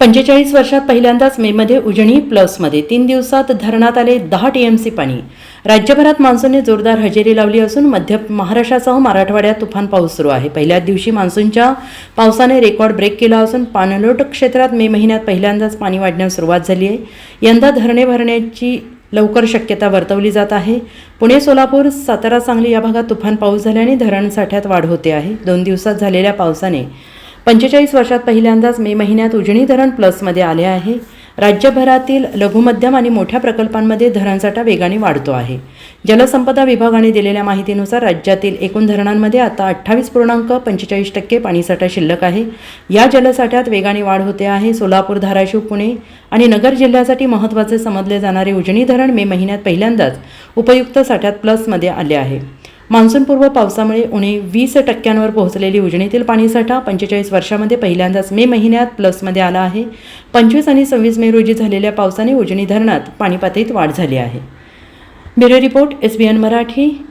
पंचेचाळीस वर्षात पहिल्यांदाच मेमध्ये उजनी प्लसमध्ये तीन दिवसात धरणात आले दहा टीएमसी पाणी. राज्यभरात मान्सूनने जोरदार हजेरी लावली असून मध्य महाराष्ट्रासह मराठवाड्यात तुफान पाऊस सुरू आहे. पहिल्याच दिवशी मान्सूनच्या पावसाने रेकॉर्ड ब्रेक केला असून पाणलोट क्षेत्रात मे महिन्यात पहिल्यांदाच पाणी वाढण्यास सुरुवात झाली आहे. यंदा धरणे भरण्याची लवकर शक्यता वर्तवली जात आहे. पुणे सोलापूर सातारा सांगली या भागात तुफान पाऊस झाल्याने धरण साठ्यात वाढ होते आहे. दोन दिवसात झालेल्या पावसाने पंचेचाळीस वर्षात पहिल्यांदाच मे महिन्यात उजनी धरण प्लसमध्ये आले आहे. राज्यभरातील लघुमध्यम आणि मोठ्या प्रकल्पांमध्ये धरणसाठा वेगाने वाढतो आहे. जलसंपदा विभागाने दिलेल्या माहितीनुसार राज्यातील एकूण धरणांमध्ये आता अठ्ठावीस पूर्णांक पंचेचाळीस टक्के पाणीसाठा शिल्लक आहे. या जलसाठ्यात वेगाने वाढ होते आहे सोलापूर धाराशिव पुणे आणि नगर जिल्ह्यासाठी महत्त्वाचे समजले जाणारे उजनी धरण मे महिन्यात पहिल्यांदाच उपयुक्त साठ्यात प्लसमध्ये आले आहे. मान्सूनपूर्व पावसामुळे उणे वीस टक्क्यांवर पोहोचलेली उजनीतील पाणीसाठा पंचेचाळीस वर्षामध्ये पहिल्यांदाच मे महिन्यात प्लसमध्ये आला आहे. पंचवीस आणि सव्वीस मे रोजी झालेल्या पावसाने उजनी धरणात पाणीपातळीत वाढ झाली आहे. Bureau report S B N Marathi.